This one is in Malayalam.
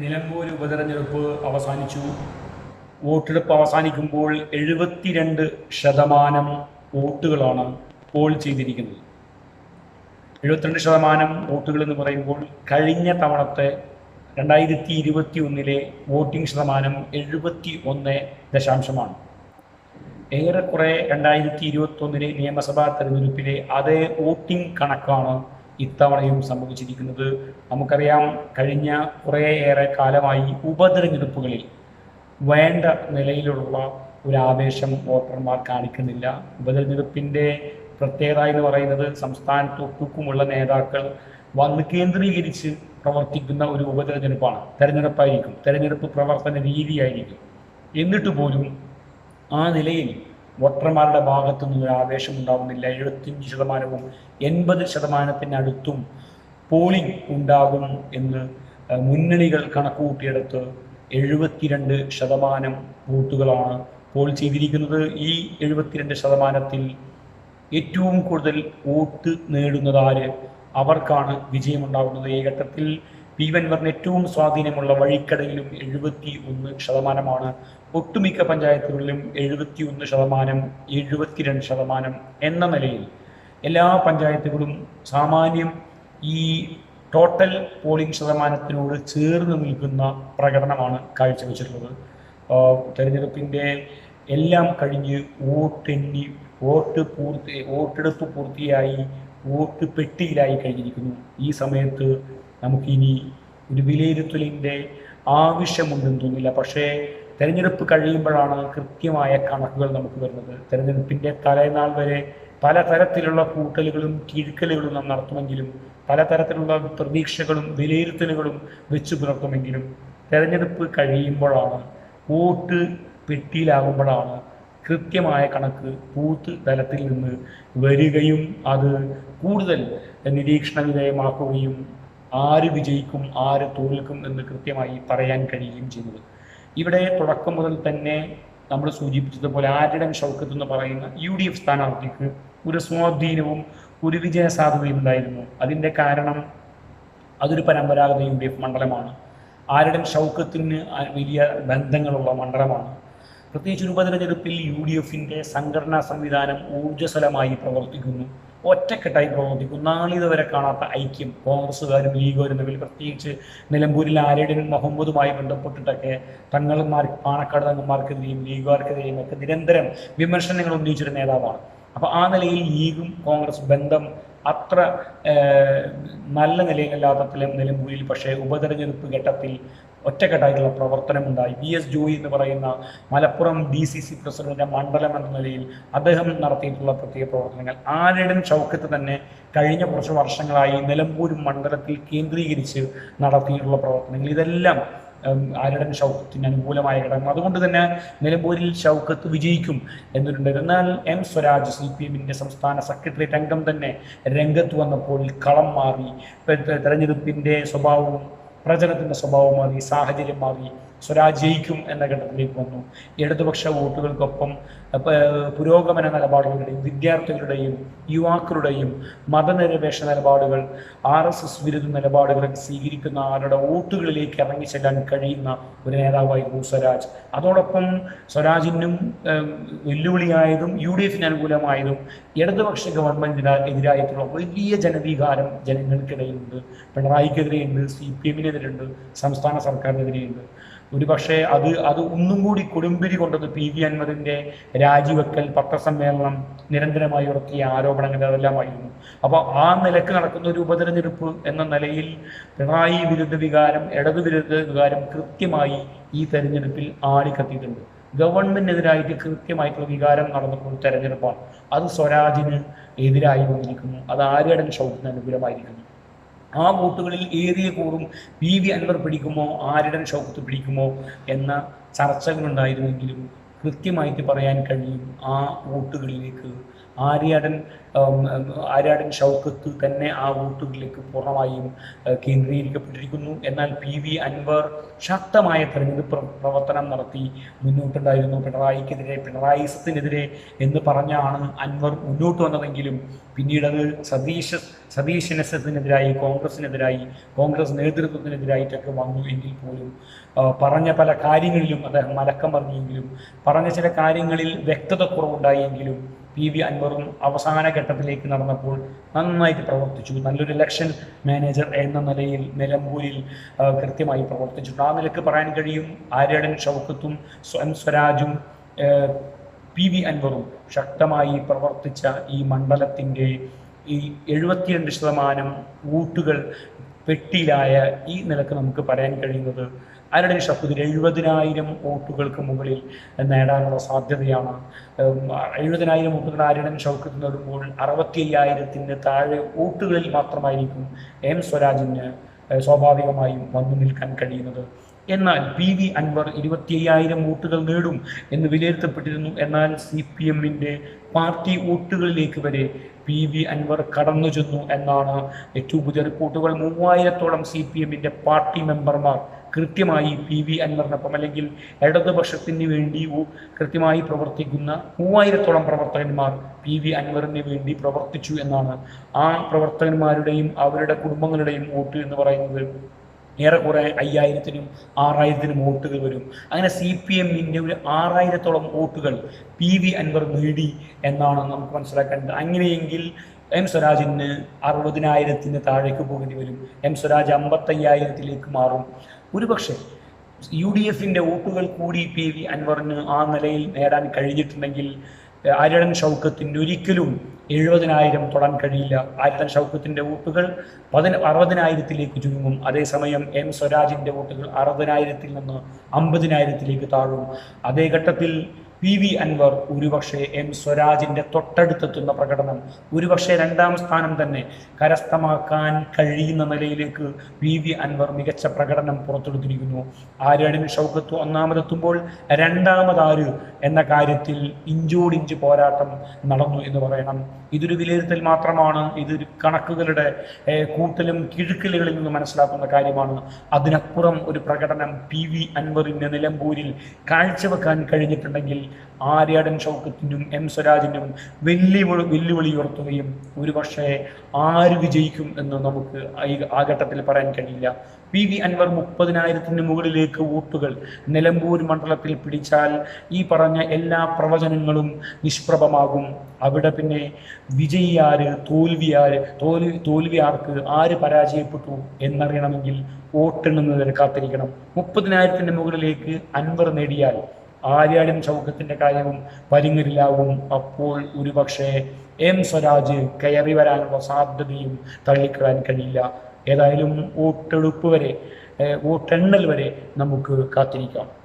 നിലമ്പൂർ ഉപതെരഞ്ഞെടുപ്പ് അവസാനിച്ചു. വോട്ടെടുപ്പ് അവസാനിക്കുമ്പോൾ എഴുപത്തിരണ്ട് ശതമാനം വോട്ടുകളാണ് പോൾ ചെയ്തിരിക്കുന്നത്. എഴുപത്തിരണ്ട് ശതമാനം വോട്ടുകൾ എന്ന് പറയുമ്പോൾ കഴിഞ്ഞ തവണത്തെ രണ്ടായിരത്തി ഇരുപത്തി ഒന്നിലെ വോട്ടിംഗ് ശതമാനം എഴുപത്തി ഒന്ന് ദശാംശമാണ്. ഏറെക്കുറെ രണ്ടായിരത്തി ഇരുപത്തി ഒന്നിലെ നിയമസഭാ തെരഞ്ഞെടുപ്പിലെ അതേ വോട്ടിംഗ് കണക്കാണ് ഇത്തവണയും സംഭവിച്ചിരിക്കുന്നത്. നമുക്കറിയാം കഴിഞ്ഞ കുറേയേറെ കാലമായി ഉപതെരഞ്ഞെടുപ്പുകളിൽ വേണ്ട നിലയിലുള്ള ഒരു ആവേശം വോട്ടർമാർ കാണിക്കുന്നില്ല. ഉപതെരഞ്ഞെടുപ്പിന്റെ പ്രത്യേകത എന്ന് പറയുന്നത് സംസ്ഥാനത്ത് ഒട്ടുക്കുമുള്ള നേതാക്കൾ വന്ന് കേന്ദ്രീകരിച്ച് പ്രവർത്തിക്കുന്ന ഒരു ഉപതെരഞ്ഞെടുപ്പാണ്. തെരഞ്ഞെടുപ്പായിരിക്കും. തെരഞ്ഞെടുപ്പ് പ്രവർത്തന രീതിയായിരിക്കും. എന്നിട്ട് പോലും ആ നിലയിൽ വോട്ടർമാരുടെ ഭാഗത്തു ഒരു ആവേശം ഉണ്ടാകുന്നില്ല എഴുപത്തിയഞ്ച് ശതമാനവും എൺപത് ശതമാനത്തിനടുത്തും പോളിംഗ് ഉണ്ടാകും എന്ന് മുന്നണികൾ കണക്കുകൂട്ടിയെടുത്ത് എഴുപത്തിരണ്ട് ശതമാനം വോട്ടുകളാണ് പോൾ ചെയ്തിരിക്കുന്നത്. ഈ എഴുപത്തിരണ്ട് ശതമാനത്തിൽ ഏറ്റവും കൂടുതൽ വോട്ട് നേടുന്നതാര്? അവർക്കാണ് വിജയമുണ്ടാകുന്നത്. ഈ ഘട്ടത്തിൽ പി വെൻവറിന് ഏറ്റവും സ്വാധീനമുള്ള വഴിക്കടയിലും എഴുപത്തി ഒന്ന് ശതമാനമാണ്. ഒട്ടുമിക്ക പഞ്ചായത്തുകളിലും എഴുപത്തി ഒന്ന് ശതമാനം എഴുപത്തിരണ്ട് ശതമാനം എന്ന നിലയിൽ എല്ലാ പഞ്ചായത്തുകളും സാമാന്യം ഈ ടോട്ടൽ പോളിംഗ് ശതമാനത്തിനോട് ചേർന്ന് നിൽക്കുന്ന പ്രകടനമാണ് കാഴ്ചവെച്ചിട്ടുള്ളത്. തെരഞ്ഞെടുപ്പിന്റെ എല്ലാം കഴിഞ്ഞ് വോട്ടെണ്ണി വോട്ട് പൂർത്തി വോട്ടെടുപ്പ് പൂർത്തിയായി വോട്ട് പെട്ടിയിലായി കഴിഞ്ഞിരിക്കുന്നു. ഈ സമയത്ത് നമുക്കിനി ഒരു വിലയിരുത്തലിന്റെ ആവശ്യമുണ്ടെന്ന് തോന്നില്ല പക്ഷേ തെരഞ്ഞെടുപ്പ് കഴിയുമ്പോഴാണ് കൃത്യമായ കണക്കുകൾ നമുക്ക് വരുന്നത്. തെരഞ്ഞെടുപ്പിന്റെ തലേനാൾ വരെ പലതരത്തിലുള്ള കൂട്ടലുകളും കീഴ്ക്കലുകളും നാം നടത്തുമെങ്കിലും പലതരത്തിലുള്ള പ്രതീക്ഷകളും വിലയിരുത്തലുകളും വെച്ചു പുലർത്തുമെങ്കിലും തെരഞ്ഞെടുപ്പ് കഴിയുമ്പോഴാണ് വോട്ട് പെട്ടിയിലാകുമ്പോഴാണ് കൃത്യമായ കണക്ക് ബൂത്ത് തലത്തിൽ നിന്ന് വരികയും അത് കൂടുതൽ നിരീക്ഷണ വിധേയമാക്കുകയും ആര് വിജയിക്കും ആര് തോൽക്കും എന്ന് കൃത്യമായി പറയാൻ കഴിയുകയും ചെയ്യുന്നത്. ഇവിടെ തുടക്കം മുതൽ തന്നെ നമ്മൾ സൂചിപ്പിച്ചതുപോലെ ആരിടം ഷൗക്കത്ത് എന്ന് പറയുന്ന യു ഡി എഫ് സ്ഥാനാർത്ഥിക്ക് ഒരു സ്വാധീനവും ഒരു വിജയ സാധ്യതയും ഉണ്ടായിരുന്നു. അതിന്റെ കാരണം അതൊരു പരമ്പരാഗത യു ഡി എഫ് മണ്ഡലമാണ്. ആരുടൻ ഷൗക്കത്തിന് വലിയ ബന്ധങ്ങളുള്ള മണ്ഡലമാണ്. പ്രത്യേകിച്ച് ഉപതെരഞ്ഞെടുപ്പിൽ യു ഡി എഫിന്റെ സംഘടനാ സംവിധാനം ഊർജസ്വലമായി പ്രവർത്തിക്കുന്നു. ഒറ്റക്കെട്ടായി പ്രവർത്തിക്കുന്നു നാളിതുവരെ കാണാത്ത ഐക്യം. കോൺഗ്രസ്സുകാരും ലീഗുകാരും തമ്മിൽ പ്രത്യേകിച്ച് നിലമ്പൂരിൽ ആര്യടൻ മുഹമ്മദുമായി ബന്ധപ്പെട്ടിട്ടൊക്കെ തങ്ങൾമാർ പാണക്കാട് തങ്ങന്മാർക്കെതിരെയും ലീഗുകാർക്കെതിരെയും ഒക്കെ നിരന്തരം വിമർശനങ്ങൾ ഉന്നയിച്ചൊരു നേതാവാണ്. അപ്പോൾ ആ നിലയിൽ ലീഗും കോൺഗ്രസ് ബന്ധം അത്ര നല്ല നിലയിലല്ലാത്ത നില- നിലമ്പൂരിൽ പക്ഷേ ഉപതെരഞ്ഞെടുപ്പ് ഘട്ടത്തിൽ ഒറ്റക്കെട്ടായിട്ടുള്ള പ്രവർത്തനമുണ്ടായി. വി എസ് ജോയി എന്ന് പറയുന്ന മലപ്പുറം ഡി സി സി പ്രസിഡന്റിന്റെ മണ്ഡലം എന്ന നിലയിൽ അദ്ദേഹം നടത്തിയിട്ടുള്ള പ്രത്യേക പ്രവർത്തനങ്ങൾ. ആരുടെ ചൗക്കത്ത് തന്നെ കഴിഞ്ഞ കുറച്ച് വർഷങ്ങളായി നിലമ്പൂർ മണ്ഡലത്തിൽ കേന്ദ്രീകരിച്ച് നടത്തിയിട്ടുള്ള പ്രവർത്തനങ്ങൾ. ഇതെല്ലാം ഉം, ആരുടൻ ഷൗക്കത്തിന് അനുകൂലമായ ഘടകം. അതുകൊണ്ട് തന്നെ നിലമ്പൂരിൽ ഷൗക്കത്ത് വിജയിക്കും എന്നിട്ടുണ്ട് എന്നാൽ എം സ്വരാജ് സി പി എമ്മിന്റെ സംസ്ഥാന സെക്രട്ടേറിയറ്റ് അംഗം തന്നെ രംഗത്ത് വന്നപ്പോൾ കളം മാറി. തെരഞ്ഞെടുപ്പിന്റെ സ്വഭാവവും പ്രചരണത്തിന്റെ സ്വഭാവം മാറി സാഹചര്യം മാറി സ്വരാജ് ജയിക്കും എന്ന ഘട്ടത്തിലേക്ക് വന്നു. ഇടതുപക്ഷ വോട്ടുകൾക്കൊപ്പം പുരോഗമന നിലപാടുകളുടെയും വിദ്യാർത്ഥികളുടെയും യുവാക്കളുടെയും മതനിരപേക്ഷ നിലപാടുകൾ ആർ എസ് എസ് വിരുദ്ധ നിലപാടുകളൊക്കെ സ്വീകരിക്കുന്ന ആരുടെ വോട്ടുകളിലേക്ക് ഇറങ്ങി ചെല്ലാൻ കഴിയുന്ന ഒരു നേതാവായിരുന്നു സ്വരാജ്. അതോടൊപ്പം സ്വരാജിനും വെല്ലുവിളിയായതും യു ഡി എഫിന് അനുകൂലമായതും ഇടതുപക്ഷ ഗവൺമെന്റിന് എതിരായിട്ടുള്ള വലിയ ജനവികാരം ജനങ്ങൾക്കിടയിലുണ്ട്. പിണറായിക്കെതിരെയുണ്ട് സി പി എമ്മിനെതിരുണ്ട് സംസ്ഥാന സർക്കാരിനെതിരെയുണ്ട്. ഒരു പക്ഷേ അത് അത് ഒന്നും കൂടി കൊടുമ്പിരി കൊണ്ടത് പി വി അൻമതിന്റെ രാജിവെക്കൽ പത്രസമ്മേളനം നിരന്തരമായി ഉറക്കിയ ആരോപണങ്ങൾ അതെല്ലാമായിരുന്നു. അപ്പോൾ ആ നിലയ്ക്ക് നടക്കുന്ന ഒരു ഉപതെരഞ്ഞെടുപ്പ് എന്ന നിലയിൽ പിണറായി വിരുദ്ധ വികാരം ഇടതു വിരുദ്ധ വികാരം കൃത്യമായി ഈ തെരഞ്ഞെടുപ്പിൽ ആളിക്കത്തിയിട്ടുണ്ട്. ഗവൺമെന്റിനെതിരായിട്ട് കൃത്യമായിട്ടുള്ള വികാരം ഒരു തെരഞ്ഞെടുപ്പാണ്. അത് സ്വരാജിന് എതിരായി വന്നിരിക്കുന്നു. അത് ആര്യടൻ ഷൗക്കിന് അനുകൂലമായിരിക്കുന്നു. ആ വോട്ടുകളിൽ ഏറിയ കൂറും പി വി അൻവർ പിടിക്കുമോ ആരിടൻ ഷൗക്കത്ത് പിടിക്കുമോ എന്ന ചർച്ചകളുണ്ടായിരുന്നെങ്കിലും കൃത്യമായിട്ട് പറയാൻ കഴിയും ആ വോട്ടുകളിലേക്ക് ആര്യാടൻ ആര്യാടൻ ഷൗക്കത്ത് തന്നെ ആ വോട്ടുകളിലേക്ക് പൂർണമായും കേന്ദ്രീകരിക്കപ്പെട്ടിരിക്കുന്നു. എന്നാൽ പി വി അൻവർ ശക്തമായ തെരഞ്ഞെടുപ്പ് പ്രവർത്തനം നടത്തി മുന്നോട്ടുണ്ടായിരുന്നു. പിണറായിക്കെതിരെ പിണറായിസത്തിനെതിരെ എന്ന് പറഞ്ഞാണ് അൻവർ മുന്നോട്ട് വന്നതെങ്കിലും പിന്നീട് അത് സതീശ സതീശനസത്തിനെതിരായി കോൺഗ്രസിനെതിരായി കോൺഗ്രസ് നേതൃത്വത്തിനെതിരായിട്ടൊക്കെ വന്നു എങ്കിൽ പോലും പറഞ്ഞ പല കാര്യങ്ങളിലും അദ്ദേഹം മലക്കം പറഞ്ഞെങ്കിലും പറഞ്ഞ ചില കാര്യങ്ങളിൽ വ്യക്തത കുറവുണ്ടായെങ്കിലും പി വി അൻവറും അവസാന ഘട്ടത്തിലേക്ക് നടന്നപ്പോൾ നന്നായിട്ട് പ്രവർത്തിച്ചു. നല്ലൊരു ഇലക്ഷൻ മാനേജർ എന്ന നിലയിൽ നിലമ്പൂരിൽ കൃത്യമായി പ്രവർത്തിച്ചിട്ടുണ്ട് ആ നിലയ്ക്ക് പറയാൻ കഴിയും ആര്യടൻ ഷൗക്കത്തും സ്വയം സ്വരാജും പി വി അൻവറും ശക്തമായി പ്രവർത്തിച്ച ഈ മണ്ഡലത്തിന്റെ ഈ എഴുപത്തിരണ്ട് ശതമാനം വോട്ടുകൾ പെട്ടിയിലായ ഈ നിലയ്ക്ക് നമുക്ക് പറയാൻ കഴിയുന്നത് ആരുടെ ഷഫുദിൽ എഴുപതിനായിരം വോട്ടുകൾക്ക് മുകളിൽ നേടാനുള്ള സാധ്യതയാണ്. എഴുപതിനായിരം വോട്ടുകൾ ആരുടെ ഷൗക്കത്ത് നേടുമ്പോൾ അറുപത്തി അയ്യായിരത്തിന് താഴെ വോട്ടുകളിൽ മാത്രമായിരിക്കും എം സ്വരാജിന് സ്വാഭാവികമായും വന്നു നിൽക്കാൻ കഴിയുന്നത്. എന്നാൽ പി വി അൻവർ ഇരുപത്തി അയ്യായിരം വോട്ടുകൾ നേടും എന്ന് വിലയിരുത്തപ്പെട്ടിരുന്നു. എന്നാൽ സി പി എമ്മിന്റെ പാർട്ടി വോട്ടുകളിലേക്ക് വരെ പി വി അൻവർ കടന്നു ചെന്നു എന്നാണ് ഏറ്റവും പുതിയ റിപ്പോർട്ടുകൾ. മൂവായിരത്തോളം സി പി എമ്മിന്റെ പാർട്ടി മെമ്പർമാർ കൃത്യമായി പി വി അൻവറിനൊപ്പം അല്ലെങ്കിൽ ഇടതുപക്ഷത്തിന് വേണ്ടി കൃത്യമായി പ്രവർത്തിക്കുന്ന മൂവായിരത്തോളം പ്രവർത്തകന്മാർ പി വി അൻവറിന് വേണ്ടി പ്രവർത്തിച്ചു എന്നാണ് ആ പ്രവർത്തകന്മാരുടെയും അവരുടെ കുടുംബങ്ങളുടെയും വോട്ട് എന്ന് പറയുന്നത്. ഏറെക്കുറെ അയ്യായിരത്തിനും ആറായിരത്തിനും വോട്ടുകൾ വരും. അങ്ങനെ സി പി എമ്മിന്റെ ഒരു ആറായിരത്തോളം വോട്ടുകൾ പി വി അൻവർ നേടി എന്നാണ് നമുക്ക് മനസ്സിലാക്കേണ്ടത്. അങ്ങനെയെങ്കിൽ എം സ്വരാജിന് അറുപതിനായിരത്തിന് താഴേക്ക് പോകേണ്ടി വരും. എം സ്വരാജ് അമ്പത്തയ്യായിരത്തിലേക്ക് മാറും. ഒരുപക്ഷെ യു ഡി എഫിന്റെ വോട്ടുകൾ കൂടി പി വി അൻവറിന് ആ നിലയിൽ നേടാൻ കഴിഞ്ഞിട്ടുണ്ടെങ്കിൽ ആര്യടൻ ഷൗക്കത്തിന് ഒരിക്കലും എഴുപതിനായിരം തൊടാൻ കഴിയില്ല. ആര്യടൻ ഷൗക്കത്തിന്റെ വോട്ടുകൾ പതിന അറുപതിനായിരത്തിലേക്ക് ചുരുങ്ങും. അതേസമയം എം സ്വരാജിന്റെ വോട്ടുകൾ അറുപതിനായിരത്തിൽ നിന്ന് അമ്പതിനായിരത്തിലേക്ക് താഴും. അതേ ഘട്ടത്തിൽ പി വി അൻവർ ഒരുപക്ഷെ എം സ്വരാജിന്റെ തൊട്ടടുത്തെത്തുന്ന പ്രകടനം. ഒരുപക്ഷെ രണ്ടാം സ്ഥാനം തന്നെ കരസ്ഥമാക്കാൻ കഴിയുന്ന നിലയിലേക്ക് പി വി അൻവർ മികച്ച പ്രകടനം പുറത്തെടുത്തിരിക്കുന്നു. ആര്യാടിന് ഷൗക്കത്ത് ഒന്നാമതെത്തുമ്പോൾ രണ്ടാമതാര് എന്ന കാര്യത്തിൽ ഇഞ്ചോടിഞ്ച് പോരാട്ടം നടന്നു എന്ന് പറയണം. ഇതൊരു വിലയിരുത്തൽ മാത്രമാണ്. ഇതൊരു കണക്കുകളുടെ കൂട്ടലും കിഴുക്കലുകളിൽ നിന്ന് മനസ്സിലാക്കുന്ന കാര്യമാണ്. അതിനപ്പുറം ഒരു പ്രകടനം പി വി അൻവറിന് നിലമ്പൂരിൽ കാഴ്ചവെക്കാൻ കഴിഞ്ഞിട്ടുണ്ടെങ്കിൽ ആര്യാടൻ ഷൗക്കത്തിനും എം സ്വരാജിനും വെല്ലുവിളി വെല്ലുവിളി ഉയർത്തുകയും ഒരുപക്ഷെ ആര് വിജയിക്കും എന്ന് നമുക്ക് ആ ഘട്ടത്തിൽ പറയാൻ കഴിയില്ല. പി വി അൻവർ മുപ്പതിനായിരത്തിന് മുകളിലേക്ക് വോട്ടുകൾ നിലമ്പൂർ മണ്ഡലത്തിൽ പിടിച്ചാൽ ഈ പറഞ്ഞ എല്ലാ പ്രവചനങ്ങളും നിഷ്പ്രഭമാകും. അവിടെ പിന്നെ വിജയിയാര് തോൽവിയാര് തോൽവി തോൽവി ആർക്ക് ആര് പരാജയപ്പെട്ടു എന്നറിയണമെങ്കിൽ വോട്ടെണ്ണുന്നതിന് കാത്തിരിക്കണം. മുപ്പതിനായിരത്തിന് മുകളിലേക്ക് അൻവർ നേടിയാൽ ആര്യാടും ചൗക്കത്തിന്റെ കാര്യവും പരിങ്ങരിലാവും. അപ്പോൾ ഒരുപക്ഷെ എം സ്വരാജ് കയറി വരാനുള്ള സാധ്യതയും തള്ളിക്കളയാൻ കഴിയില്ല. ഏതായാലും വോട്ടെടുപ്പ് വരെ വോട്ടെണ്ണൽ വരെ നമുക്ക് കാത്തിരിക്കാം.